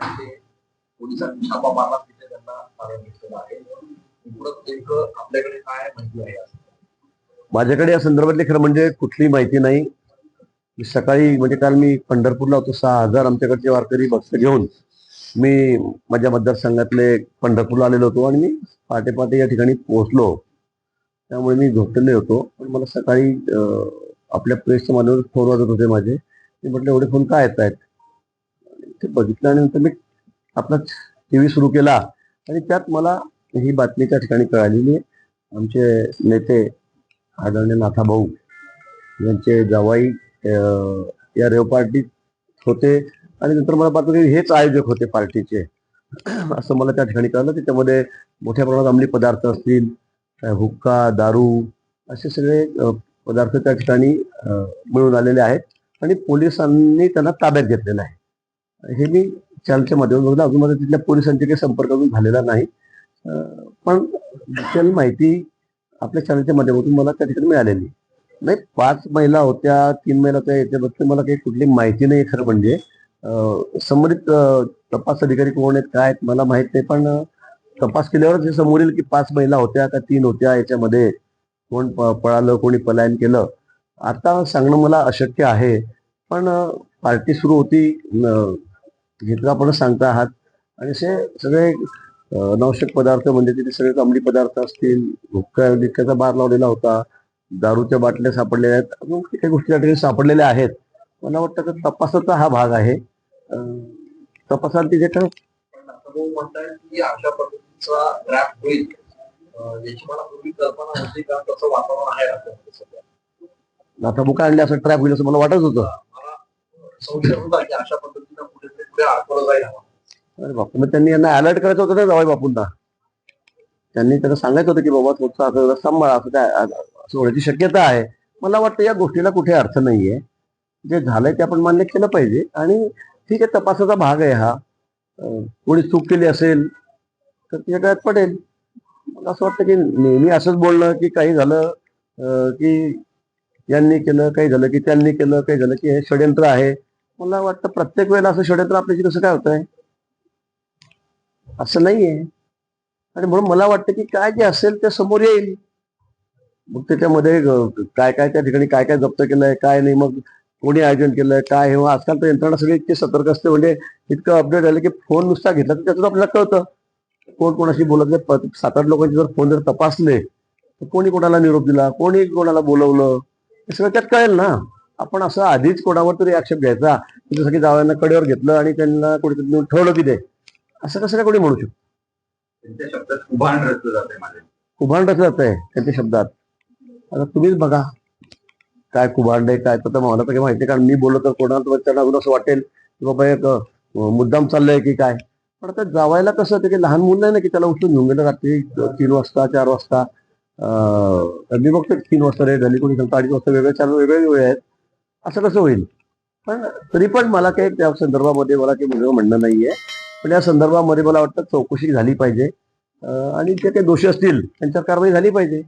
ते पोलिसांनी छापा मारला तिथे त्यांना ताब्यात घेतलेलं आहे. एक आपल्याकडे काय माहिती आहे माझ्याकडे या संदर्भातली खरं म्हणजे कुठली माहिती नाही. सकाळी म्हणजे काल मी पंढरपूरला होतो सहा हजार आमच्याकडचे वारकरी भक्त घेऊन मी माझ्या मतदारसंघातले पंढरपूरला आलेलो होतो आणि मी पहाटे पहाटे या ठिकाणी पोहोचलो. त्यामुळे मी झोपलेले होतो. पण मला सकाळी आपल्या प्रेसच्या माध्यमातून फोन वाजत होते माझे. मी म्हटलं एवढे फोन काय येत आहेत ते बघितलं आणि नंतर मी आपला टी व्ही सुरू केला आणि त्यात मला ही बातमी त्या ठिकाणी कळालेली आमचे नेते आदरणीय नाथाभाऊ यांचे जावाई या रेव पार्टीत होते आणि नंतर मला पाहतो की हेच आयोजक होते पार्टीचे. असं मला त्या ठिकाणी कळलं. त्याच्यामध्ये मोठ्या प्रमाणात अंमली पदार्थ असतील हुक्का दारू असे सगळे पदार्थ त्या ठिकाणी मिळून आलेले आहेत आणि पोलिसांनी त्यांना ताब्यात घेतलेलं आहे. हे मी चॅनलच्या माध्यमातून बघितलं अजून माझा तिथल्या पोलिसांची काही संपर्क अजून झालेला नाही. पण डिटेल माहिती आपल्या चॅनलच्या माध्यमातून मला त्या ठिकाणी मिळालेली. नाही पाच महिला होत्या तीन महिला होत्या याच्याबद्दल मला काही कुठली माहिती नाही खरं म्हणजे. संबंधित तपास अधिकारी कोण आहेत काय आहेत मला माहीत नाही. पण तपास केल्यावरच हे समोर येईल की पाच महिला होत्या का तीन होत्या याच्यामध्ये. कोण प- पळालं कोणी पलायन केलं. आता सांगणं मला अशक्य आहे. पण पार्टी सुरू होती अं, हे तर आपण सांगता आहात. आणि असे सगळे अनावश्यक पदार्थ म्हणजे तिथे सगळे अंमली पदार्थ असतील हुक्का लिक्क्याचा बार लावलेला होता दारूच्या बाटल्या सापडलेल्या आहेत. अजून काही गोष्टी त्या ठिकाणी सापडलेल्या आहेत. मला वाटतं की तपासाचा हा भाग आहे. तपासाला तिथे ठर आता बुका आणले असं ट्रॅप होईल असं मला वाटत होतं. अरे बापू मग त्यांनी यांना अलर्ट करायचं होतं ना जावई बापूंना? त्यांनी त्यांना सांगायचं होतं की बाबा तुमचं असं सांभाळा असं काय असं होण्याची शक्यता आहे. मला वाटतं या गोष्टीला कुठे अर्थ नाहीये. जे झालंय ते आपण मान्य केलं पाहिजे. आणि ठीक आहे तपासाचा भाग आहे हा. कोणी चूक केली असेल तर तिच्या काळात पडेल. मला असं वाटतं की नेहमी असंच बोलणं की काही झालं की यांनी केलं काही झालं की त्यांनी केलं काही झालं की हे षडयंत्र आहे. मला वाटतं प्रत्येक वेळेला असं षडयंत्र आपल्याशी कसं काय होतंय? असं नाहीये. आणि म्हणून मला वाटतं की काय जे असेल ते समोर येईल. मग त्याच्यामध्ये काय काय त्या ठिकाणी काय काय जप्त केलंय काय नाही मग कोणी आयोजन केलंय काय हे आजकाल तर यंत्रणा सगळी इतकी सतर्क असते. म्हणजे इतकं अपडेट झालं की फोन नुसता घेतला तर त्यातून आपल्याला कळतं. कोण कोणाशी बोलत नाही. सात आठ लोकांचे जर फोन जर तपासले तर कोणी कोणाला निरोप दिला कोणी कोणाला बोलवलं हे सगळं त्यात कळेल ना. आपण असं आधीच कोणावर तरी आक्षेप घ्यायचा की जावयांना कडेवर घेतलं आणि त्यांना कुठेतरी नेऊन ठेवलं की ते असं कसं काय कोणी म्हणू शकतो? उभाण रचलं जाते रचलं आहे त्यांच्या शब्दात. आता तुम्हीच बघा. काय कुभांड आहे काय तर मला तर काही माहिती कारण मी बोललो तर कोणाला त्यांना अजून असं वाटेल की बाबा एक मुद्दाम चाललंय की काय. पण आता जावायला कसं ते काही लहान मुलं नाही ना की त्याला उचलून घेऊन गेलं रात्री तीन वाजता चार वाजता. मी बघतो तीन वाजता रेट झाली कोणी सांगतं अडीच वाजता वेगळे चार वेगळे वेळ आहेत. असं कसं होईल? पण तरी पण मला काही त्या संदर्भामध्ये मला काही वेगळं म्हणणं नाहीये. पण या संदर्भामध्ये मला वाटतं चौकशी झाली पाहिजे. आणि जे काही दोषी असतील त्यांच्यावर कारवाई झाली पाहिजे.